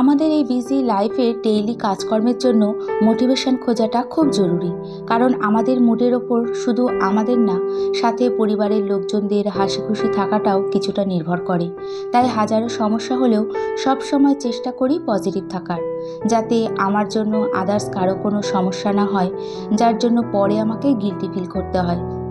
আমাদের এই বিজি লাইফে ডেইলি কাজকর্মের জন্য মোটিভেশন খোঁজাটা খুব জরুরি। কারণ আমাদের মুডের ওপর শুধু আমাদের না, সাথে পরিবারের লোকজনদের হাসি খুশি থাকাটাও কিছুটা নির্ভর করে। তাই হাজারো সমস্যা হলেও সব সময় চেষ্টা করি পজিটিভ থাকার। যাতে আমার জন্য আদার্স কারও কোনো সমস্যা না হয়, যার জন্য পরে আমাকে গিলটি ফিল করতে হয়।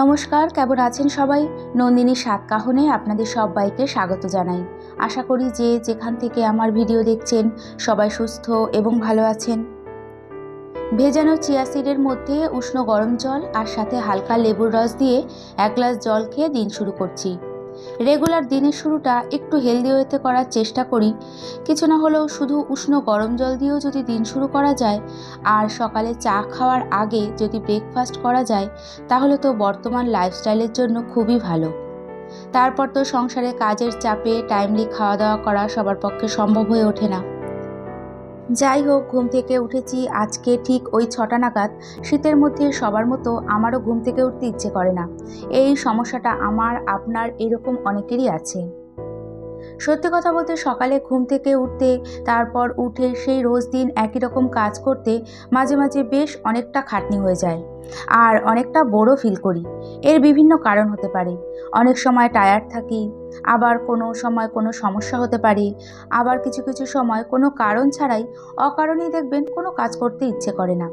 নমস্কার, কেমন আছেন সবাই? নন্দিনী সাতকাহনে আপনাদের সবাইকে স্বাগত জানাই। আশা করি যে যেখান থেকে আমার ভিডিও দেখছেন, সবাই সুস্থ এবং ভালো আছেন। ভেজানো চিয়া সিডের মধ্যে উষ্ণ গরম জল আর সাথে হালকা লেবুর রস দিয়ে এক গ্লাস জল খেয়ে দিন শুরু করছি। রেগুলার দিনের শুরুটা একটু হেলদি ওয়েতে করার চেষ্টা করি। কিছু না হলেও শুধু উষ্ণ গরম জল দিয়েও যদি দিন শুরু করা যায়, আর সকালে চা খাওয়ার আগে যদি ব্রেকফাস্ট করা যায়, তাহলে তো বর্তমান লাইফস্টাইলের জন্য খুবই ভালো। তারপর তো সংসারে কাজের চাপে টাইমলি খাওয়া দাওয়া করা সবার পক্ষে সম্ভব হয়ে ওঠে না। যাই হোক ঘুম থেকে উঠেছি। আজকে ঠিক ওই ছটা নাগাদ শীতের মধ্যে সবার মতো আমারও ঘুম থেকে উঠতে ইচ্ছে করে না। এই সমস্যাটা আমার, আপনার এরকম অনেকেরই আছে। সত্যি কথা বলতে সকালে ঘুম থেকে উঠতে, তারপর উঠে সেই রোজ দিন একই রকম কাজ করতে মাঝে মাঝে বেশ অনেকটা খাটনি হয়ে যায় আর অনেকটা বড় ফিল করি। এর বিভিন্ন কারণ হতে পারে। অনেক সময় টায়ার্ড থাকি, আবার কোনো সময় কোনো সমস্যা হতে পারে, আবার কিছু কিছু সময় কোনো কারণ ছাড়াই অকারণেই দেখবেন কোনো কাজ করতে ইচ্ছে করে না।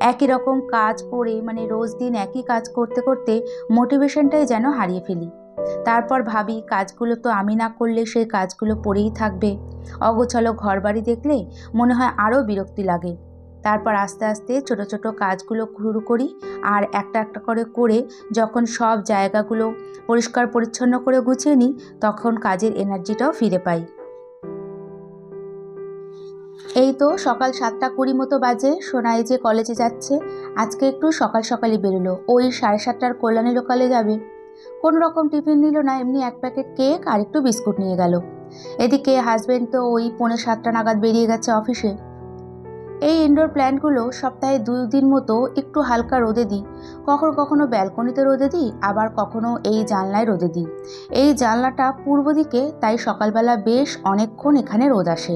একই রকম কাজ করে মানে রোজ দিন একই কাজ করতে করতে মোটিভেশনটাই যেন হারিয়ে ফেলি। তারপর ভাবি, কাজগুলো তো আমি না করলে সেই কাজগুলো পড়েই থাকবে। অগোছালো ঘরবাড়ি দেখলে মনে হয় আরও বিরক্তি লাগে। তারপর আস্তে আস্তে ছোট ছোট কাজগুলো শুরু করি আর একটা একটা করে করে যখন সব জায়গাগুলো পরিষ্কার পরিচ্ছন্ন করে গুছিয়ে নিই, তখন কাজের এনার্জিটাও ফিরে পাই। এই তো সকাল সাতটা কুড়ি মতো বাজে, সোনাই যে কলেজে যাচ্ছে, আজকে একটু সকাল সকালই বেরোলো। ওই সাড়ে সাতটার কল্যাণী লোকালে যাবে। কোনো রকম টিফিন নিল না, এমনি এক প্যাকেট কেক আর একটু বিস্কুট নিয়ে গেল। এদিকে হাজব্যান্ড তো ওই পৌনে সাতটা নাগাদ বেরিয়ে গেছে অফিসে। এই ইনডোর প্ল্যান্টগুলো সপ্তাহে দুই দিন মতো একটু হালকা রোদে দিই। কখনো কখনো ব্যালকনিতে রোদে দিই, আবার কখনো এই জানলায় রোদে দিই। এই জানলাটা পূর্ব দিকে, তাই সকালবেলা বেশ অনেকক্ষণ এখানে রোদ আসে।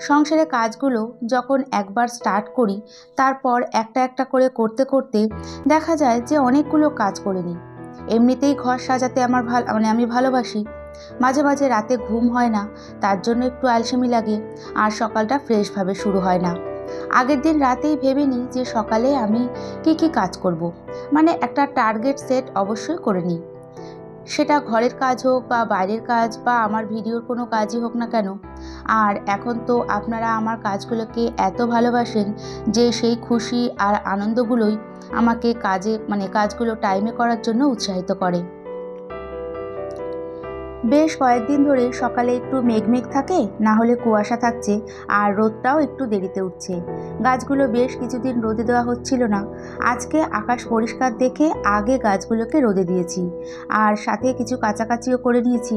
সংসারের কাজগুলো যখন একবার স্টার্ট করি, তারপর একটা একটা করে করতে করতে দেখা যায় যে অনেকগুলো কাজ করে নিই। এমনিতেই ঘর সাজাতে আমার ভালো মানে আমি ভালোবাসি। মাঝে মাঝে রাতে ঘুম হয় না, তার জন্য একটু আলসেমি লাগে, আর সকালটা ফ্রেশভাবে শুরু হয় না। আগের দিন রাতেই ভেবে নিই যে সকালে আমি কি কি কাজ করব। মানে একটা টার্গেট সেট অবশ্যই করে নিই। সেটা ঘরের কাজ হোক বা বাইরের কাজ বা আমার ভিডিওর কোনো কাজই হোক না কেন। আর এখন তো আপনারা আমার কাজগুলোকে এত ভালোবাসেন যে সেই খুশি আর আনন্দগুলোই আমাকে কাজে মানে কাজগুলো টাইমে করার জন্য উৎসাহিত করে। বেশ কয়েকদিন ধরে সকালে একটু মেঘমেঘ থাকে, না হলে কুয়াশা থাকছে আর রোদটাও একটু দেরিতে উঠছে। গাছগুলো বেশ কিছুদিন রোদে দেওয়া হচ্ছিল না। আজকে আকাশ পরিষ্কার দেখে আগে গাছগুলোকে রোদে দিয়েছি আর সাথে কিছু কাচাকাচিও করে নিয়েছি।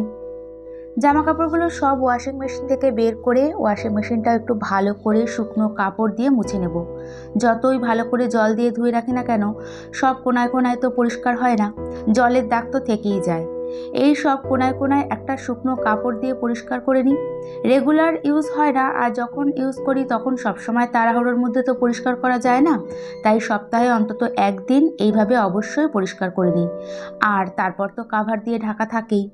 জামা কাপড়গুলো সব ওয়াশিং মেশিন থেকে বের করে ওয়াশিং মেশিনটা একটু ভালো করে শুকনো কাপড় দিয়ে মুছে নেব। যতই ভালো করে জল দিয়ে ধুয়ে রাখি না কেন, সব কোনায় কোনায় তো পরিষ্কার হয় না। জলের দাগ তো থেকেই যায়। এই সব কোনায় কোনায় একটা শুকনো কাপড় দিয়ে পরিষ্কার করে নিই। রেগুলার ইউজ হয় না, আর যখন ইউজ করি তখন সবসময় তাড়াহুড়োর মধ্যে তো পরিষ্কার করা যায় না। তাই সপ্তাহে অন্তত একদিন এইভাবে অবশ্যই পরিষ্কার করে নিই। আর তারপর তো কাভার দিয়ে ঢাকা থাকেই।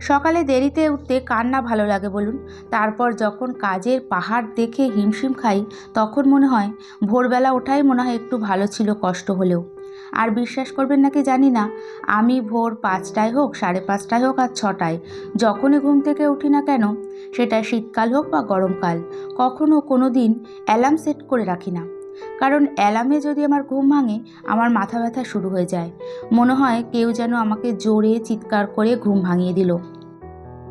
সকালে দেরিতে উঠতে কার না ভালো লাগে বলুন। তারপর যখন কাজের পাহাড় দেখে হিমশিম খাই, তখন মনে হয় ভোরবেলা ওঠাই মনে হয় একটু ভালো ছিল কষ্ট হলেও। আর বিশ্বাস করবেন নাকি জানি না, আমি ভোর পাঁচটায় হোক, সাড়ে পাঁচটায় হোক আর ছটায়, যখনই ঘুম থেকে উঠি না কেন, সেটা শীতকাল হোক বা গরমকাল কখনও কোনো দিন অ্যালার্ম সেট করে রাখি না। কারণ অ্যালার্মে যদি আমার ঘুম ভাঙে, আমার মাথা ব্যথা শুরু হয়ে যায়। মনে হয় কেউ যেন আমাকে জোরে চিৎকার করে ঘুম ভাঙিয়ে দিল।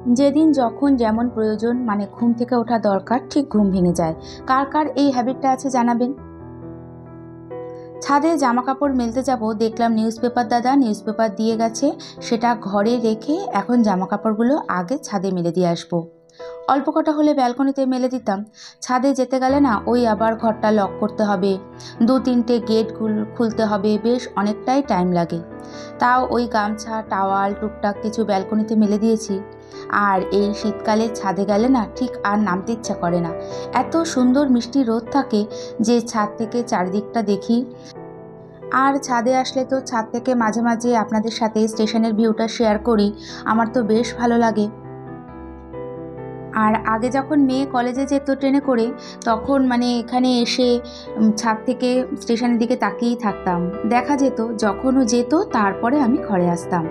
যেদিন যখন যেমন প্রয়োজন মানে ঘুম থেকে ওঠা দরকার, ঠিক ঘুম ভেঙে যায়। কার কার এই হ্যাবিটটা আছে জানাবেন? ছাদে জামা কাপড় মেলতে যাব, দেখলাম নিউজ পেপার দাদা নিউজ পেপার দিয়ে গেছে, সেটা ঘরে রেখে এখন জামা কাপড়গুলো আগে ছাদে মেলে দিয়ে আসব। অল্প কটা হলে ব্যালকনিতে মেলে দিতাম। ছাদে যেতে গেলে না, ওই আবার ঘরটা লক করতে হবে। দু তিনটে গেট খুলতে হবে, বেশ অনেকটাই টাইম লাগে। তাও ওই গামছা টাওয়াল টুকটাক কিছু ব্যালকনিতে মেলে দিয়েছি। আর এই শীতকালে ছাদে গেলে না, ঠিক আর নামতে ইচ্ছা করে না। এত সুন্দর মিষ্টি রোদ থাকে যে ছাদ থেকে চারিদিকটা দেখি। আর ছাদে আসলে তো ছাদ থেকে মাঝে মাঝে আপনাদের সাথে স্টেশনের ভিউটা শেয়ার করি। আমার তো বেশ ভালো লাগে। আর আগে যখন মেয়ে কলেজে যেত ট্রেনে করে, তখন মানে এখানে এসে ছাদ থেকে স্টেশনের দিকে তাকিয়েই থাকতাম। দেখা যেত যখনও যেত, তারপরে আমি ঘরে আসতাম।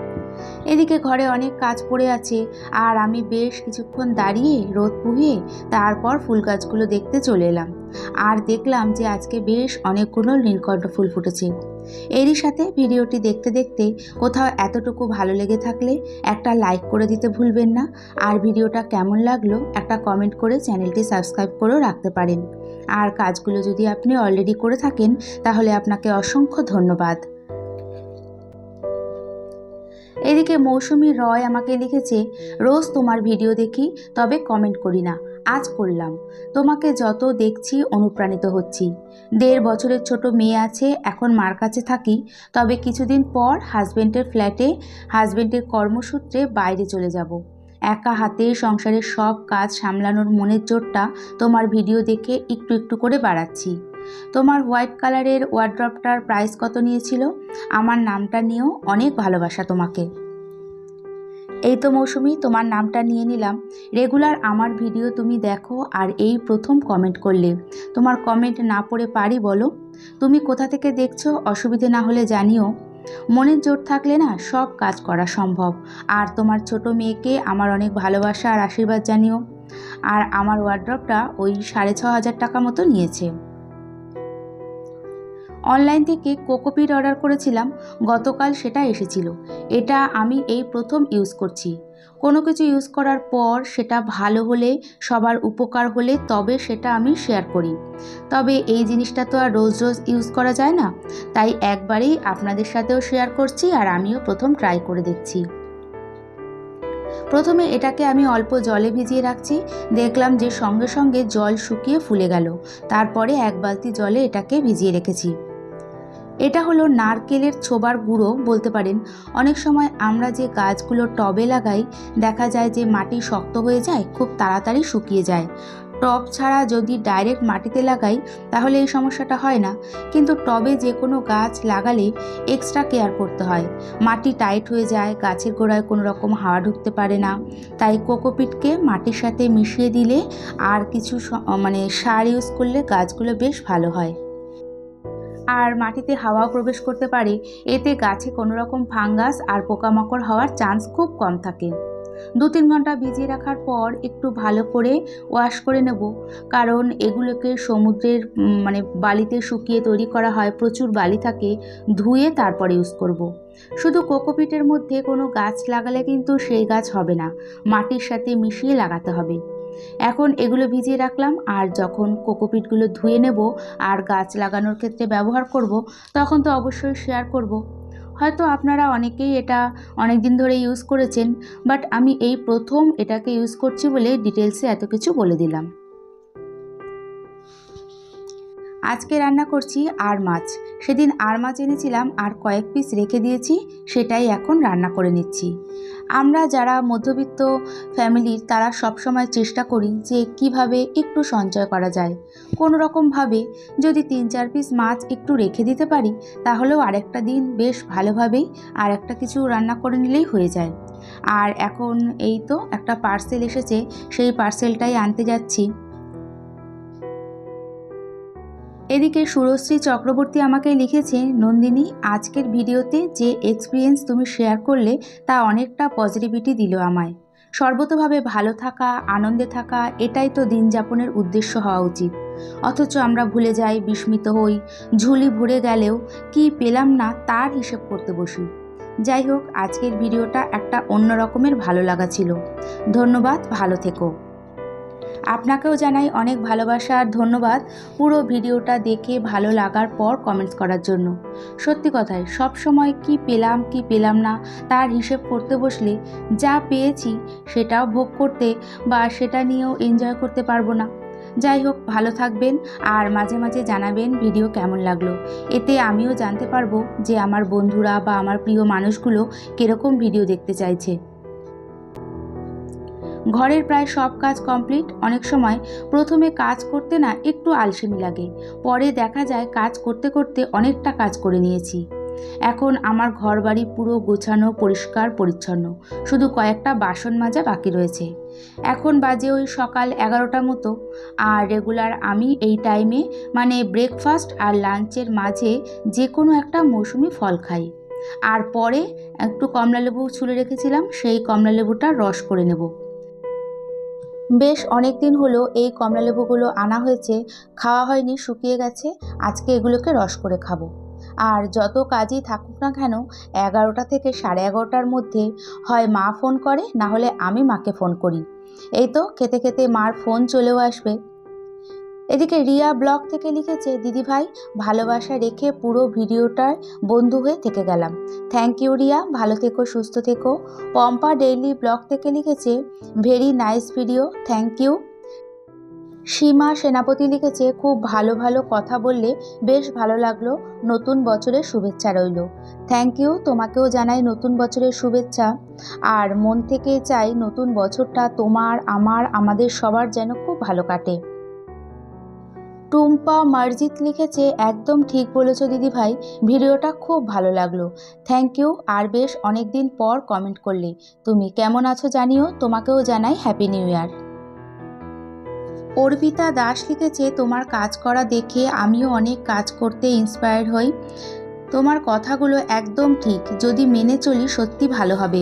এদিকে ঘরে অনেক কাজ পড়ে আছে, আর আমি বেশ কিছুক্ষণ দাঁড়িয়ে, রোদ পুহিয়ে, তারপর ফুল গাছগুলো দেখতে চলে এলাম। আর দেখলাম যে আজকে বেশ অনেকগুলো নীলকণ্ঠ ফুল ফুটেছে। এরই সাথে ভিডিওটি দেখতে দেখতে কোথাও এতটুকু ভালো লেগে থাকলে একটা লাইক করে দিতে ভুলবেন না। আর ভিডিওটা কেমন লাগল একটা কমেন্ট করে চ্যানেলটি সাবস্ক্রাইব করেও রাখতে পারেন। আর কাজগুলো যদি আপনি অলরেডি করে থাকেন, তাহলে আপনাকে অসংখ্য ধন্যবাদ। এদিকে মৌসুমি রয় আমাকে লিখেছে, রোজ তোমার ভিডিও দেখি, তবে কমেন্ট করি না। আজ করলাম। তোমাকে যত দেখছি অনুপ্রাণিত হচ্ছি। দেড় বছরের ছোট মেয়ে আছে, এখন মার কাছে থাকি। তবে কিছুদিন পর হাজব্যান্ডের ফ্ল্যাটে হাজব্যান্ডের কর্মসূত্রে বাইরে চলে যাব। একা হাতে সংসারের সব কাজ সামলানোর মনের জোরটা তোমার ভিডিও দেখে একটু একটু করে বাড়াচ্ছি। তোমার হোয়াইট কালারের ওয়ার্ড্রপটার প্রাইস কত নিয়েছিল? আমার নামটা নিয়েও অনেক ভালোবাসা তোমাকে। এই তো মৌসুমি, তোমার নামটা নিয়ে নিলাম। রেগুলার আমার ভিডিও তুমি দেখো আর এই প্রথম কমেন্ট করলে। তোমার কমেন্ট না পড়ে পারি বলো। তুমি কোথা থেকে দেখছ? অসুবিধে না হলে জানিও। মনের জোর থাকলে না সব কাজ করা সম্ভব। আর তোমার ছোট মেয়েকে আমার অনেক ভালোবাসা আর আশীর্বাদ জানিও। আর আমার ওয়ার্ড্রপটা ওই সাড়ে ছ হাজার টাকা মতো নিয়েছে। অনলাইন থেকে কোকোপিট অর্ডার করেছিলাম, গতকাল সেটা এসেছিল। এটা আমি এই প্রথম ইউজ করছি। কোনো কিছু ইউজ করার পর সেটা ভালো হলে, সবার উপকার হলে তবে সেটা আমি শেয়ার করি। তবে এই জিনিসটা তো আর রোজ রোজ ইউজ করা যায় না। তাই একবারেই আপনাদের সাথেও শেয়ার করছি আর আমিও প্রথম ট্রাই করে দেখছি। প্রথমে এটাকে আমি অল্প জলে ভিজিয়ে রাখছি। দেখলাম যে সঙ্গে সঙ্গে জল শুকিয়ে ফুলে গেল। তারপরে এক বালতি জলে এটাকে ভিজিয়ে রেখেছি। এটা হলো নারকেলের ছোবার গুঁড়ো বলতে পারেন। অনেক সময় আমরা যে গাছগুলো টবে লাগাই, দেখা যায় যে মাটি শক্ত হয়ে যায়, খুব তাড়াতাড়ি শুকিয়ে যায়। টব ছাড়া যদি ডাইরেক্ট মাটিতে লাগাই, তাহলে এই সমস্যাটা হয় না। কিন্তু টবে যে কোনো গাছ লাগালে এক্সট্রা কেয়ার করতে হয়। মাটি টাইট হয়ে যায়, গাছের গোড়ায় কোনো রকম হাওয়া ঢুকতে পারে না। তাই কোকোপিটকে মাটির সাথে মিশিয়ে দিলে আর কিছু মানে সার ইউজ করলে গাছগুলো বেশ ভালো হয়। আর মাটিতে হাওয়াও প্রবেশ করতে পারে। এতে গাছে কোনো রকম ফাঙ্গাস আর পোকামাকড় হওয়ার চান্স খুব কম থাকে। দু তিন ঘণ্টা ভিজিয়ে রাখার পর একটু ভালো করে ওয়াশ করে নেব। কারণ এগুলোকে সমুদ্রের মানে বালিতে শুকিয়ে তৈরি করা হয়, প্রচুর বালি থাকে, ধুয়ে তারপরে ইউজ করব। শুধু কোকোপিটের মধ্যে কোনো গাছ লাগালে কিন্তু সেই গাছ হবে না। মাটির সাথে মিশিয়ে লাগাতে হবে। এখন এগুলো ভিজিয়ে রাখলাম, আর যখন কোকোপিটগুলো ধুয়ে নেব আর গাছ লাগানোর ক্ষেত্রে ব্যবহার করব, তখন তো অবশ্যই শেয়ার করব। হয়তো আপনারা অনেকেই এটা অনেক দিন ধরে ইউজ করেছেন বাট আমি এই প্রথম এটাকে ইউজ করছি বলে ডিটেলসে এত কিছু বলে দিলাম। আজকে রান্না করছি আর মাছ। সেদিন আর মাছ এনেছিলাম আর কয়েক পিস রেখে দিয়েছি, সেটাই এখন রান্না করে নিচ্ছি। আমরা যারা মধ্যবিত্ত ফ্যামিলির তারা সবসময় চেষ্টা করি যে কীভাবে একটু সঞ্চয় করা যায়। কোনো রকমভাবে যদি তিন চার পিস মাছ একটু রেখে দিতে পারি, তাহলেও আরেকটা দিন বেশ ভালোভাবেই আর একটা কিছু রান্না করে নিলেই হয়ে যায়। আর এখন এই তো একটা পার্সেল এসেছে, সেই পার্সেলটাই আনতে যাচ্ছি। এদিকে সুরশ্রী চক্রবর্তী আমাকে লিখেছে, নন্দিনী, আজকের ভিডিওতে যে এক্সপিরিয়েন্স তুমি শেয়ার করলে তা অনেকটা পজিটিভিটি দিল আমায়। সর্বতভাবে ভালো থাকা, আনন্দে থাকা, এটাই তো দিন যাপনের উদ্দেশ্য হওয়া উচিত। অথচ আমরা ভুলে যাই, বিস্মিত হই, ঝুলি ভরে গেলেও কি পেলাম না তার হিসেব করতে বসি। যাই হোক, আজকের ভিডিওটা একটা অন্য রকমের ভালো লাগা ছিল। ধন্যবাদ, ভালো থেকো। আপনাকেও জানাই অনেক ভালোবাসা আর ধন্যবাদ পুরো ভিডিওটা দেখে ভালো লাগার পর কমেন্টস করার জন্য। সত্যি কথায় সব সময় কি পেলাম কি পেলাম না, তার হিসেব করতে বসলে যা পেয়েছি সেটাও ভোগ করতে বা সেটা নিয়েও এনজয় করতে পারব না। যাই হোক, ভালো থাকবেন আর মাঝে মাঝে জানাবেন ভিডিও কেমন লাগল। এতে আমিও জানতে পারব যে আমার বন্ধুরা বা আমার প্রিয় মানুষগুলো কীরকম ভিডিও দেখতে চাইছে। ঘরের প্রায় সব কাজ কমপ্লিট। অনেক সময় প্রথমে কাজ করতে না একটু আলসেমি লাগে। পরে দেখা যায় কাজ করতে করতে অনেকটা কাজ করে নিয়েছি। এখন আমার ঘর বাড়ি পুরো গোছানো, পরিষ্কার, পরিচ্ছন্ন। শুধু কয়েকটা বাসন মাজা বাকি রয়েছে। এখন বাজে ওই সকাল এগারোটা মতো। আর রেগুলার আমি এই টাইমে মানে ব্রেকফাস্ট আর লাঞ্চের মাঝে যে কোনো একটা মৌসুমি ফল খাই। আর পরে একটু কমলালেবু ছুলে রেখেছিলাম, সেই কমলালেবুটার রস করে নেব। বেশ অনেক দিন হলো এই কমলালেবুগুলো আনা হয়েছে, খাওয়া হয়নি, শুকিয়ে গেছে, আজকে এগুলোকে রস করে খাব। আর যত কাজই থাকুক না কেন, এগারোটা থেকে সাড়ে এগারোটার মধ্যে হয় মা ফোন করে, না হলে আমি মাকে ফোন করি। এই তো, খেতে খেতে মার ফোন চলেও আসবে। এদিকে রিয়া ব্লগ থেকে লিখেছে, দিদি ভাই, ভালোবাসা রেখে পুরো ভিডিওটার বন্ধু হয়ে থেকে গেলাম। Thank you Riya. ভালো থেকো, সুস্থ থেকো। পম্পা ডেইলি ব্লগ থেকে লিখেছে very nice video thank you Seema Senapati লিখেছে, খুব ভালো ভালো কথা বললে বেশ ভালো লাগল। নতুন বছরের শুভেচ্ছা রইল। থ্যাংক ইউ তোমাকেও জানাই নতুন বছরের শুভেচ্ছা। আর মন থেকে চাই নতুন বছরটা তোমার, আমার, আমাদের সবার যেন খুব ভালো কাটে। টুম্পা মার্জিত লিখেছে, একদম ঠিক বলেছ দিদি ভাই ভিডিওটা খুব ভালো লাগল। থ্যাংক ইউ, আর বেশ অনেক দিন পর কমেন্ট করলে। তুমি কেমন আছো জানিও, তোমাকেও জানাই happy new year. Arpita Das লিখেছে, তোমার কাজ করা দেখে আমিও অনেক কাজ করতে ইন্সপায়ার্ড হই। তোমার কথাগুলো একদম ঠিক, যদি মেনে চলি সত্যি ভালো হবে।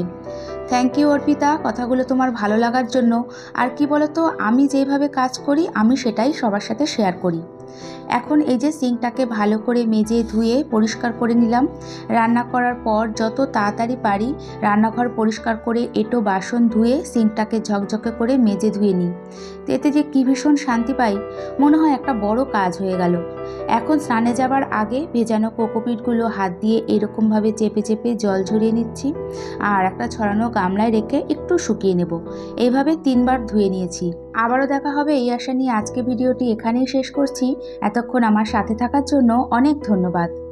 Thank you Arpita. কথাগুলো তোমার ভালো লাগার জন্য। আর কি বলতো, আমি যেভাবে কাজ করি, আমি সেটাই সবার সাথে শেয়ার করি। এখন এই যে সিঙ্কটাকে ভালো করে মেজে ধুয়ে পরিষ্কার করে নিলাম। রান্না করার পর যত তাড়াতাড়ি পারি, রান্নাঘর পরিষ্কার করে এটো বাসন ধুয়ে সিঙ্কটাকে ঝকঝকে করে মেজে ধুয়ে নিই। এতে যে কী ভীষণ শান্তি পাই, মনে হয় একটা বড় কাজ হয়ে গেল। এখন স্নানে যাবার আগে ভেজানো কোকোপিটগুলো হাত দিয়ে এরকমভাবে চেপে চেপে জল ঝরিয়ে নিচ্ছি আর একটা ছড়ানো গামলায় রেখে একটু শুকিয়ে নেব। এইভাবে তিনবার ধুয়ে নিয়েছি। আবারও দেখা হবে এই আশা নিয়ে আজকে ভিডিওটি এখানেই শেষ করছি। এতক্ষণ আমার সাথে থাকার জন্য অনেক ধন্যবাদ।